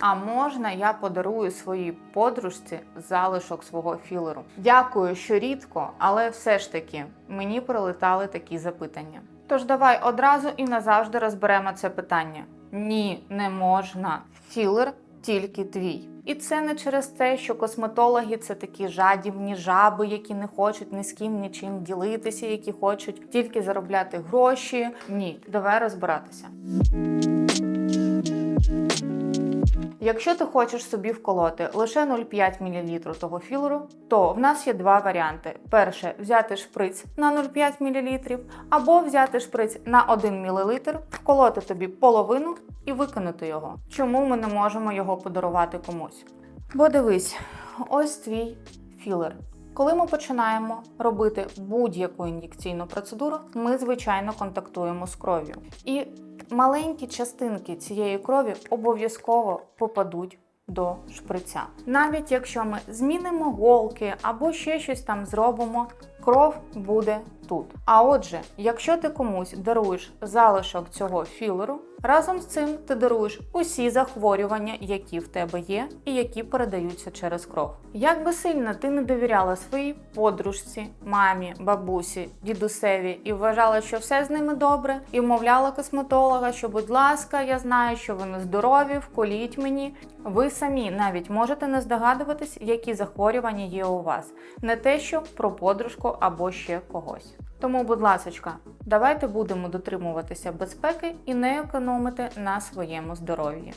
А можна я подарую своїй подружці залишок свого філеру? Дякую, що рідко, але все ж таки мені прилетали такі запитання. Тож давай одразу і назавжди розберемо це питання. Ні, не можна. Філер тільки твій. І це не через те, що косметологи це такі жадібні жаби, які не хочуть ні з ким нічим ділитися, які хочуть тільки заробляти гроші. Ні, давай розбиратися. Якщо ти хочеш собі вколоти лише 0,5 мл того філеру, то в нас є два варіанти: перше взяти шприц на 0,5 мл, або взяти шприц на 1 мл, вколоти тобі половину і викинути його. Чому ми не можемо його подарувати комусь? Бо дивись, ось твій філер. Коли ми починаємо робити будь-яку ін'єкційну процедуру, ми звичайно контактуємо з кров'ю. І маленькі частинки цієї крові обов'язково попадуть до шприця. Навіть якщо ми змінимо голки або ще щось там зробимо, кров буде тут. А отже, якщо ти комусь даруєш залишок цього філеру, разом з цим ти даруєш усі захворювання, які в тебе є, і які передаються через кров. Як би сильно ти не довіряла своїй подружці, мамі, бабусі, дідусеві і вважала, що все з ними добре, і вмовляла косметолога, що, будь ласка, я знаю, що ви не здорові, вколіть мені. Ви самі навіть можете не здогадуватись, які захворювання є у вас, не те, що про подружку або ще когось. Тому, будь ласочка, давайте будемо дотримуватися безпеки і не економити на своєму здоров'ї.